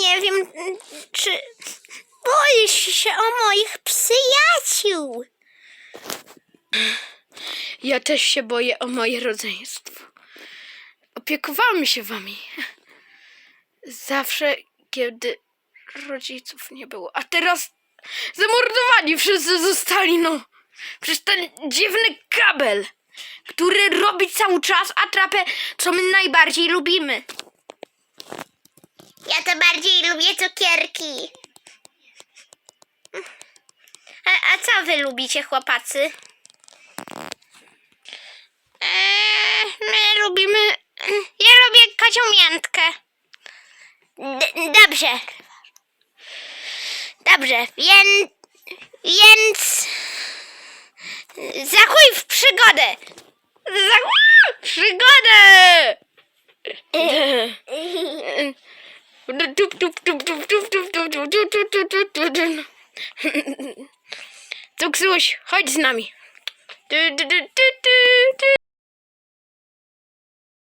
Nie wiem, czy boisz się o moich przyjaciół. Ja też się boję o moje rodzeństwo. Opiekowałam się wami. Zawsze, kiedy rodziców nie było. A teraz zamordowani wszyscy zostali, no. Przez ten dziwny kabel, który robi cały czas atrapę, co my najbardziej lubimy. Ja to bardziej lubię cukierki. A, a co wy lubicie, chłopacy? Eee, my lubimy... Ja lubię kocią miętkę. D- dobrze. Dobrze, więc... Więc... Zachuj w przygodę! Zachuj w przygodę! Cuksuś, chodź z nami.